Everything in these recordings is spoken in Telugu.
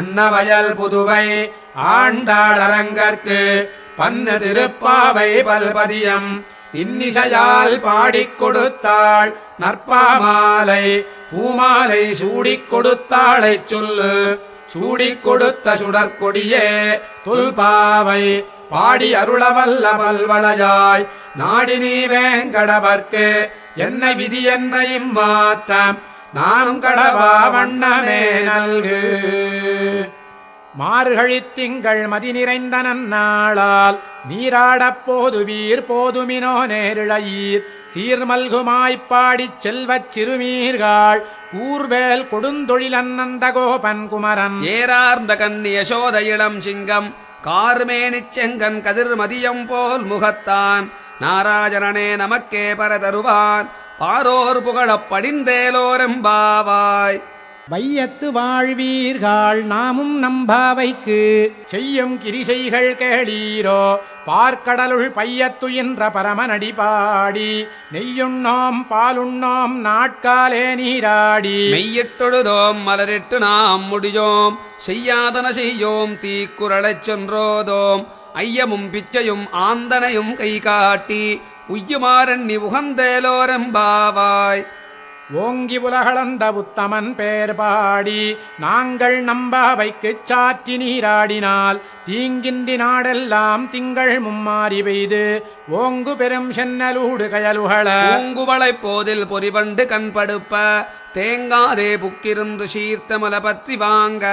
அன்னவயல் புதுவை ஆண்டாளரங்கற்கு பன்ன திருப்பாவை பல்பதியம். இன்னிசையால் பாடிக் கொடுத்தாள் நற்பாமாலை பூமாலை சூடிக் கொடுத்தாளைச் சொல்லு. சூடிக் கொடுத்த சுடற்கொடியே துல்பாவை பாடி அருளவல்ல பல்வளையாய். நாடினி வேங்கடவர்க்கு என்ன விதி என்னையும் மாற்றம் நானும் கடவா வண்ணமே நல்கு. மார்கழித்திங்கள் மதி நிறைந்த நன்னாளால் நீராடப் போதுவீர் போதுமினோ நேரிழையீர். சீர்மல்குமாய்ப்பாடிச் செல்வச் சிறுமீர்கள் கூர்வேல் கொடுந்தொழிலன்னந்த கோபன் குமரன். ஏறார்ந்த கண்ணி யசோத இளம் சிங்கம் கார்மேனிச் செங்கன் கதிர் மதியம் போல் முகத்தான். நாராஜனனே நமக்கே பரதருவான் பாரோர் புகழப் படிந்தேலோரெம்பாவாய் வையத்து வாழ்வீர்கள் நாமும் நம்பாவைக்கு. செய்யும் கிரிசைகள் கேளீரோ பார்க்கடலுள் பையத்துயின்ற பரமனடி பாடி. நெய்யுண்ணோம் பாலுண்ணோம் நாட்காலே நீராடி. மெய்யிட்டொழுதோம் மலரிட்டு நாம் முடியோம். செய்யாதன செய்யோம் தீக்குறளைச் சென்றோதோம். ஐயமும் பிச்சையும் ஆந்தனையும் கை காட்டி உய்யுமாறண்ணி உகந்தேலோரெம்பாவாய் ஓங்கி உலகளந்த உத்தமன் பேர் பாடி நாங்கள் நம்பாவைக்குச் சாற்றி நீராடினால் தீங்கின்றி நாடெல்லாம் திங்கள் மும்மாறி பெய்து ஓங்கு பெரும் சென்னலூடு கயலுகள. பூங்குவளைப் போதில் பொறிவண்டு கண்படுப்ப தேங்காதே புக்கிருந்து சீர்த்தமல பற்றி வாங்க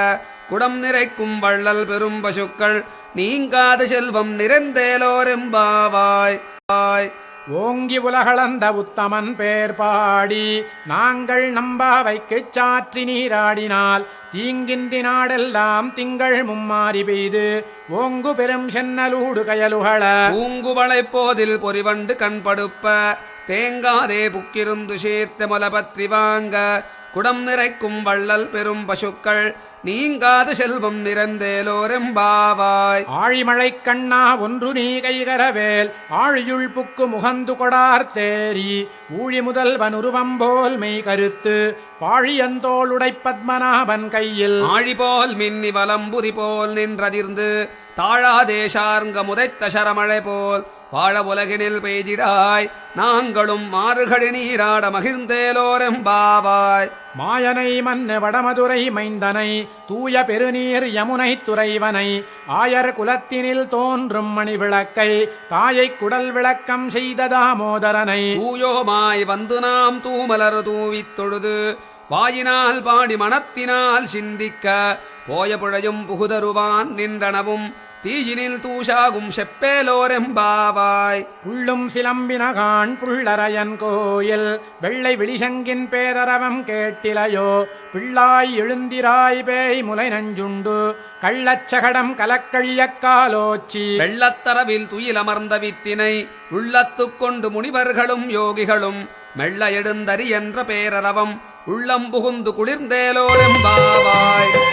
குடம் நிறைக்கும் வள்ளல் பெரும் பசுக்கள் நீங்காத செல்வம் நிறைந்தேலோரெம்பாவாய். வாய் ஓங்கி உலகளந்த உத்தமன் பேர் பாடி நாங்கள் நம்பாவைக்குச் சாற்றி நீராடினால் தீங்கின்றி நாடெல்லாம் திங்கள் மும்மாறி பெய்து ஓங்கு பெரும் சென்னலூடு கயலுகள. பூங்குவளைப் போதில் பொறிவண்டு கண்படுப்ப தேங்காதே புக்கிருந்து சேர்த்த பற்றி வாங்க குடம் நிறைக்கும் வள்ளல் பெரும் பசுக்கள் நீங்காத செல்வம் நிறைந்தேலோரெம்பாவாய். ஆழிமழைக் கண்ணா ஒன்று நீ கைகரவேல் ஆழியுள் புக்கு முகந்து கொடார் தேரி ஊழி முதல்வன் உருவம் போல் மெய் கருத்து பாழியந்தோளுடை பத்மநாபன் கையில். ஆழி போல் மின்னி வலம்புரி போல் நின்றதிர்ந்து தாழாதேசார்ங்க முதைத்த சரமழை போல் வாழ உலகினில் பெய்திடாய் நாங்களும் மாறுகடி நீராட மகிழ்ந்தேலோரெம்பாவாய். மாயனை மன்னு வடமதுரை மைந்தனை தூய பெருநீர் யமுனை துறைவனை ஆயர் குலத்தினில் தோன்றும் மணி விளக்கை தாயைக் குடல் விளக்கம் செய்த தாமோதரனை. தூயோமாய் வந்து நாம் தூமலர் தூவித் தொழுது வாயினால் பாடி மனத்தினால் சிந்திக்க போய புழையும் புகுதருவான் நின்றனவும் தீயினில் தூஷாகும் செப்பேலோரெம்பாவாய். புள்ளும் சிலம்பினகான் புள்ளரையன் கோயில் வெள்ளை விழிசங்கின் பேரரவம் கேட்டிலையோ பிள்ளாய் எழுந்திராய் பேய் முலை நஞ்சுண்டு கள்ளச்சகடம் கலக்கழியக் காலோச்சி. வெள்ளத்தரவில் துயிலமர்ந்த வித்தினை உள்ளத்துக் கொண்டு முனிவர்களும் யோகிகளும் மெல்ல எழுந்தரி என்ற பேரரவம் உள்ளம் புகுந்து குளிர்ந்தேலோரெம்பாவாய்.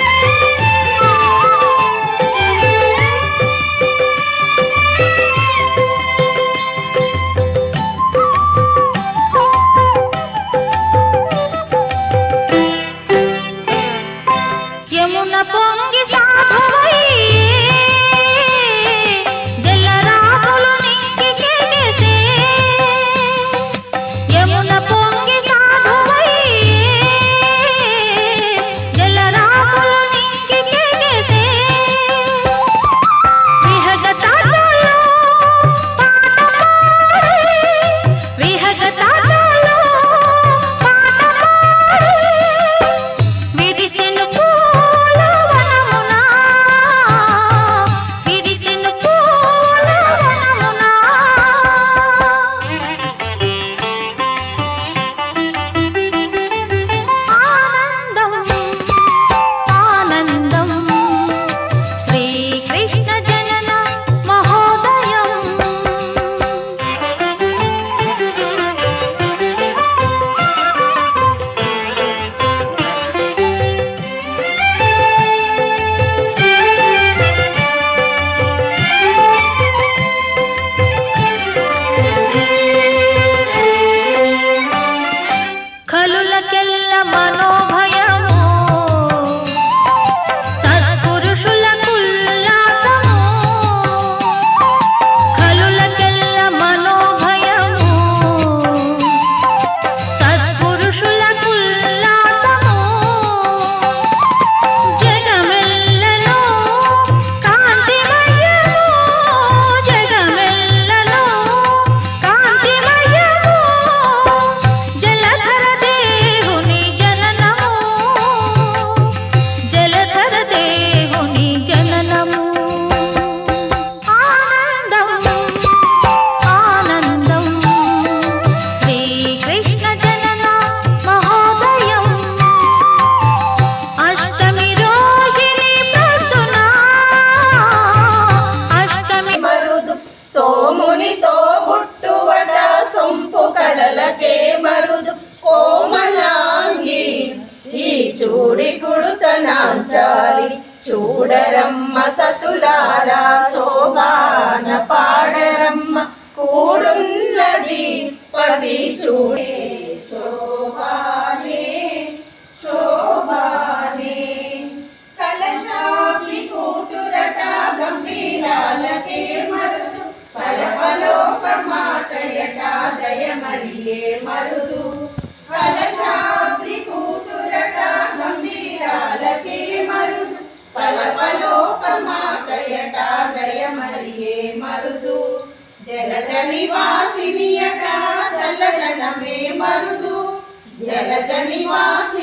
ನಿವಾಸ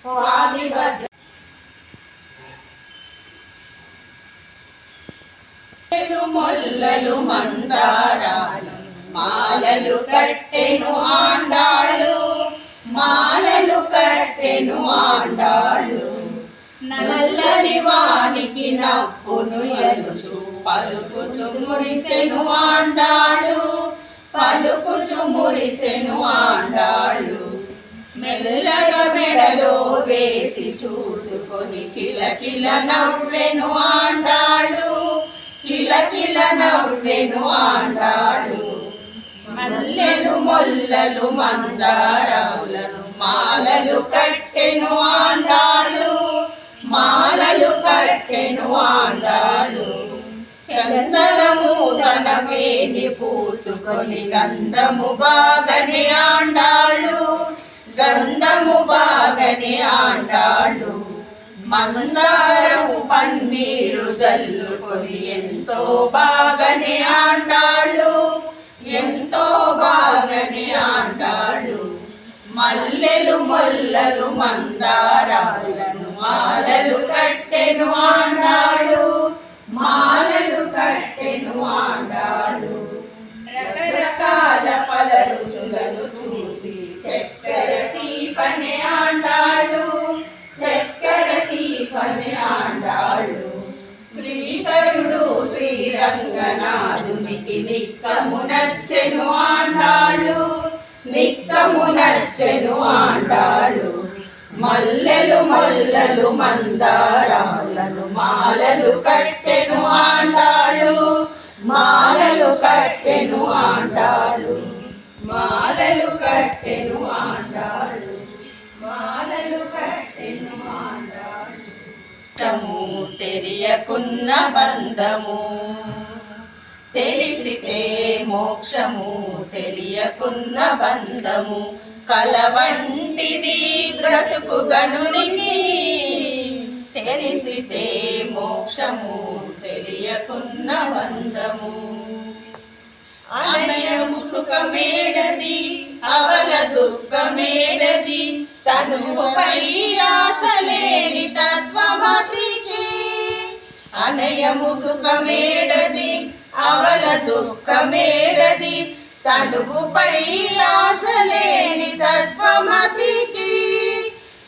స్వామి భద్ర మొల్లలు మందారాలు మాలలు కట్టెను ఆండాళ్ళు మాలలు కట్టెను ఆండాళ్ళు నల్లని వానికి నప్పును ఎలుచు పలుకుచు మురిసెను ఆండాళ్ళు పలుకుచు మురిసెను ఆండాళ్ళు మెల్లగా మెడలో వేసి చూసుకొని కిలకిల నవ్వెను ఆండాళ్ళు. కిలకిల నవ్వెను ఆండాళ్ళు. మల్లెలు మొల్లలు మందారావులను మాలలు కట్టెను ఆండాళ్ళు. మాలలు కట్టెను ఆండాళ్ళు. చందనము తన వేణి పూసుకొని గంధము బాగని ఆండాళ్ళు. గంధము బాగనే ఆడాడు. మందారము పన్నీరు జల్లుకొని ఎంతో బాగనే ఆండాళ్ళు ఎంతో బాగనే ఆండాళ్ళు మల్లెలు మొల్లలు మందారాలను మాలలు కట్టెను ఆడాడు. మాలలు కట్టెను ఆడాడు. రకరకాల పలరు శ్రీకరుడు శ్రీరంగనాథునికి నిక్కమునచ్చెను ఆండాడు నిక్కమునచ్చెను ఆండాడు మల్లెలు మల్లెలు మందారాలను మాలలు కట్టెను ఆండాడు మాలలు కట్టెను ఆండాడు మాలలు కట్టెను ఆండాళ్ళు. తెలియకున్న బంధము. తెలిసితే మోక్షము తెలియకున్న బంధము. కలవంటిది బ్రతుకు గనునికి తెలిసితే మోక్షము తెలియకున్న బంధము. అనయము సుఖమేడది అవల దుఃఖమేడది. తనుపై ఆశలేని తత్వమతి. అనయము సుఖమేడది అవల దుఃఖమేడది. తనువుపై ఆశలేని తత్వమతికి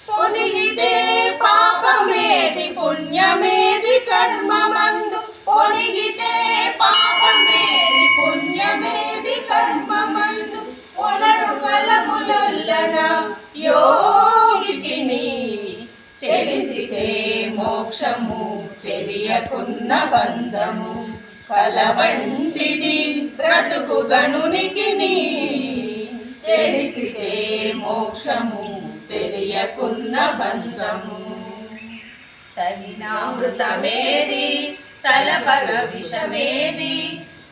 పొనిగితే పాపమేది పుణ్యమేది కర్మమందు. పొనిగితే పాపమేది పుణ్యమేది కర్మమందు. పునరుఫలములొల్లన యో మోక్షము తెలియకున్న బంధము కలవంటిది బ్రతుకు గనునికిని తెలిసితే మోక్షము తెలియకున్న బంధము. తగినామృతమేది తలపగ విషమేది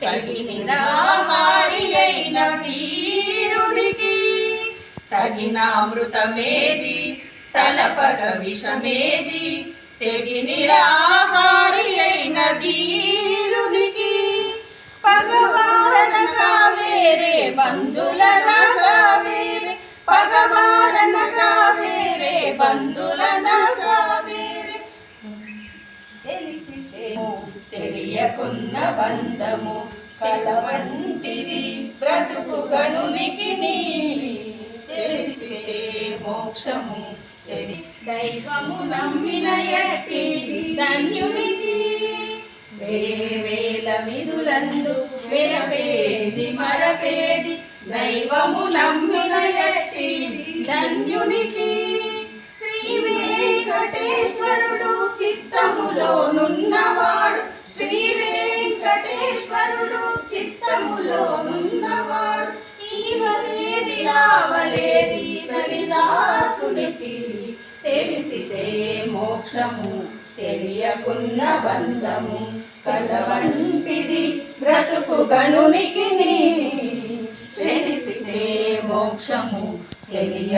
తగినాహారి అయిన వీరునికి. తగినామృతమేది తలపగ విషమేది తెగి నిరాహారి అయిన ధీరుడికి పగవారన కావేరే బంధుల వేరే పగవారనగా వేరే బంధులనగా తెలియకున్న బంధము కలవంటిది బ్రతుకు గనునికి తెలిసి మోక్షము తెలియ దైవము నమ్మిన ఎట్టి ధన్యునికి. వేవేల విధులందు విరపేది మరపేది దైవము నమ్మిన ఎట్టి ధన్యునికి. శ్రీ వెంకటేశ్వరుడు చిత్తములోనున్నవాడు. శ్రీ వెంకటేశ్వరుడు చిత్తములోనున్నవాడు. ఈవలేది రావలేది హరిదాసునికి తెలిసితే మోక్షము తెలియకున్న బంధము కలవంటిది బ్రతుకు గనునికి తెలిసితే మోక్షము తెలియ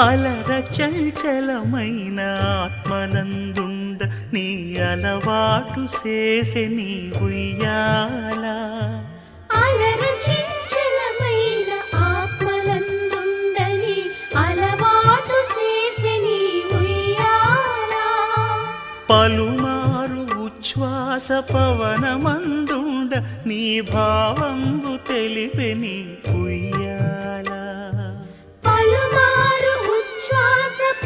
అలర చంచలమైన ఆత్మనందుండ నీ అలవాటు చేసే నీ ఉయ్యాల అలర చించలమైన ఆత్మలందుండని అలవాటు చేసిని ఉయ్యాల పలుమారు ఉచ్ఛ్వాస పవనమందుండ నీ భావంబు తెలిపే నీ ఉయ్యాల